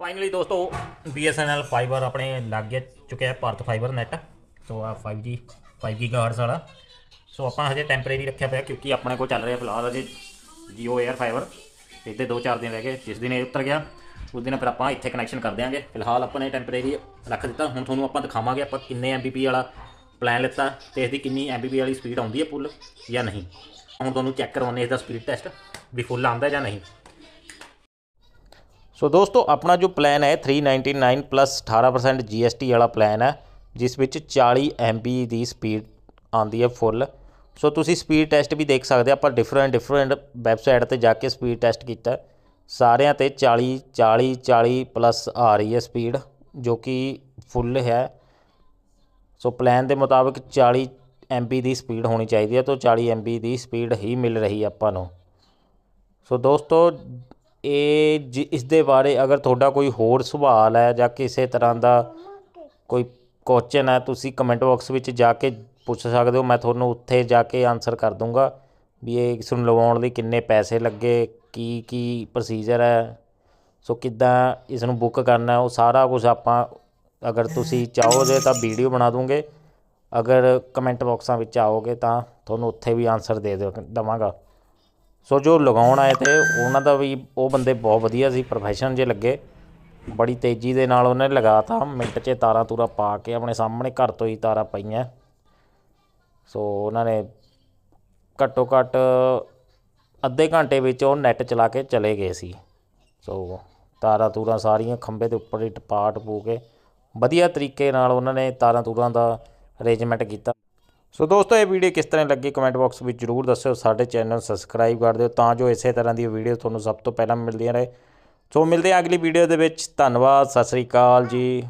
Finally ਦੋਸਤੋ BSNL fibre ਆਪਣੇ ਲੱਗ ਚੁੱਕਿਆ ਭਾਰਤ ਫਾਈਬਰ ਨੈਟ ਸੋ ਆ 5G 5 ਗੀਗਾਹਰਟਜ਼ ਵਾਲਾ। ਸੋ ਆਪਾਂ ਹਜੇ ਟੈਂਪਰੇਰੀ ਰੱਖਿਆ ਪਿਆ, ਕਿਉਂਕਿ ਆਪਣੇ ਕੋਲ ਚੱਲ ਰਿਹਾ ਫਿਲਹਾਲ ਅਜੇ Jio Air ਫਾਈਬਰ ਇਹਦੇ 2-4 ਦਿਨ ਰਹਿ ਗਏ, ਜਿਸ ਦਿਨ ਇਹ ਉਤਰ ਗਿਆ, ਉਸ ਦਿਨ ਫਿਰ ਆਪਾਂ ਇੱਥੇ ਕਨੈਕਸ਼ਨ ਕਰ ਦਿਆਂਗੇ। ਫਿਲਹਾਲ ਆਪਾਂ ਨੇ ਟੈਂਪਰੇਰੀ ਰੱਖ ਦਿੱਤਾ। ਹੁਣ ਤੁਹਾਨੂੰ ਆਪਾਂ ਦਿਖਾਵਾਂਗੇ ਆਪਾਂ ਕਿੰਨੇ Mbps ਵਾਲਾ ਪਲਾਨ ਲਿੱਤਾ ਤੇ ਇਸ ਦੀ ਕਿੰਨੀ Mbps ਵਾਲੀ ਸਪੀਡ ਆਉਂਦੀ ਹੈ ਫੁੱਲ ਜਾਂ ਨਹੀਂ। ਹੁਣ ਤੁਹਾਨੂੰ ਚੈੱਕ ਕਰਵਾਉਣੇ ਇਸ ਦਾ ਸਪੀਡ ਟੈਸਟ ਵੀ ਫੁੱਲ ਆਉਂਦਾ ਜਾਂ ਨਹੀਂ। ਸੋ ਦੋਸਤੋ, ਆਪਣਾ ਜੋ ਪਲਾਨ ਹੈ 399 ਪਲੱਸ 18% GST ਵਾਲਾ ਪਲਾਨ ਹੈ, ਜਿਸ ਵਿੱਚ 40 MB ਦੀ ਸਪੀਡ ਆਉਂਦੀ ਹੈ ਫੁੱਲ ਸੋ ਤੁਸੀਂ ਸਪੀਡ ਟੈਸਟ ਵੀ ਦੇਖ ਸਕਦੇ ਆ ਆਪਾਂ ਡਿਫਰੈਂਟ ਡਿਫਰੈਂਟ ਵੈਬਸਾਈਟ ਤੇ ਜਾ ਕੇ ਸਪੀਡ ਟੈਸਟ ਕੀਤਾ ਸਾਰਿਆਂ ਤੇ 40 40 40 ਪਲੱਸ ਆ ਰਹੀ ਹੈ ਸਪੀਡ ਜੋ ਕਿ ਫੁੱਲ ਹੈ। ਸੋ ਪਲਾਨ ਦੇ ਮੁਤਾਬਕ 40 MB ਦੀ ਸਪੀਡ ਹੋਣੀ ਚਾਹੀਦੀ ਹੈ, ਤਾਂ 40 MB ਦੀ ਸਪੀਡ ਹੀ ਮਿਲ ਰਹੀ ਆਪਾਂ ਨੂੰ। ਸੋ ਦੋਸਤੋ ਇਹ ਜ ਇਸ ਦੇ ਬਾਰੇ ਅਗਰ ਤੁਹਾਡਾ ਕੋਈ ਹੋਰ ਸਵਾਲ ਹੈ ਜਾਂ ਕਿਸੇ ਤਰ੍ਹਾਂ ਦਾ ਕੋਈ ਕੁਐਸਚਨ ਹੈ, ਤੁਸੀਂ ਕਮੈਂਟ ਬਾਕਸ ਵਿੱਚ ਜਾ ਕੇ ਪੁੱਛ ਸਕਦੇ ਹੋ। ਮੈਂ ਤੁਹਾਨੂੰ ਉੱਥੇ ਜਾ ਕੇ ਆਨਸਰ ਕਰ ਦੂੰਗਾ ਵੀ ਇਹ ਇਸ ਨੂੰ ਲਵਾਉਣ ਲਈ ਕਿੰਨੇ ਪੈਸੇ ਲੱਗੇ, ਕੀ ਕੀ ਪ੍ਰੋਸੀਜਰ ਹੈ। ਸੋ ਕਿੱਦਾਂ ਇਸ ਨੂੰ ਬੁੱਕ ਕਰਨਾ ਉਹ ਸਾਰਾ ਕੁਝ ਆਪਾਂ ਅਗਰ ਤੁਸੀਂ ਚਾਹੋਗੇ ਤਾਂ ਵੀਡੀਓ ਬਣਾ ਦੂੰਗੇ। ਅਗਰ ਕਮੈਂਟ ਬਾਕਸਾਂ ਵਿੱਚ ਆਓਗੇ ਤਾਂ ਤੁਹਾਨੂੰ ਉੱਥੇ ਵੀ ਆਨਸਰ ਦੇ ਦੇਵਾਂਗਾ। ਸੋ ਜੋ ਲਗਾਉਣ ਆਏ ਤੇ ਉਹਨਾਂ ਦਾ ਵੀ ਉਹ ਬੰਦੇ ਬਹੁਤ ਵਧੀਆ ਸੀ ਪ੍ਰੋਫੈਸ਼ਨ ਜੇ ਲੱਗੇ। ਬੜੀ ਤੇਜ਼ੀ ਦੇ ਨਾਲ ਉਹਨੇ ਲਗਾਤਾ ਮਿੰਟ 'ਚ ਤਾਰਾਂ ਤੂਰਾ ਪਾ ਕੇ ਆਪਣੇ ਸਾਹਮਣੇ ਘਰ ਤੋਂ ਹੀ ਤਾਰਾਂ ਪਈਆਂ। ਸੋ ਉਹਨਾਂ ਨੇ ਘੱਟੋ ਘੱਟ ਅੱਧੇ ਘੰਟੇ ਵਿੱਚ ਉਹ ਨੈਟ ਚਲਾ ਕੇ ਚਲੇ ਗਏ ਸੀ। ਸੋ ਤਾਰਾਂ ਤੂਰਾਂ ਸਾਰੀਆਂ ਖੰਭੇ ਦੇ ਉੱਪਰ ਹੀ ਟਪਾ ਟਪੂ ਕੇ ਵਧੀਆ ਤਰੀਕੇ ਨਾਲ ਉਹਨਾਂ ਨੇ ਤਾਰਾਂ ਤੂਰਾਂ ਦਾ ਅਰੇਂਜਮੈਂਟ ਕੀਤਾ। ਸੋ ਦੋਸਤੋ, ਇਹ ਵੀਡੀਓ ਕਿਸ ਤਰ੍ਹਾਂ ਲੱਗੀ ਕਮੈਂਟ ਬਾਕਸ ਵਿੱਚ ਜਰੂਰ ਦੱਸਿਓ, ਸਾਡੇ ਚੈਨਲ ਨੂੰ ਸਬਸਕ੍ਰਾਈਬ ਕਰ ਦਿਓ, ਤਾਂ ਜੋ ਇਸੇ ਤਰ੍ਹਾਂ ਦੀ ਵੀਡੀਓ ਤੁਹਾਨੂੰ ਸਭ ਤੋਂ ਪਹਿਲਾਂ ਮਿਲਦੀਆਂ ਰਹੇ। ਸੋ ਮਿਲਦੇ ਹਾਂ ਅਗਲੀ ਵੀਡੀਓ ਦੇ ਵਿੱਚ। ਧੰਨਵਾਦ, ਸਤਿ ਸ੍ਰੀ ਅਕਾਲ ਜੀ।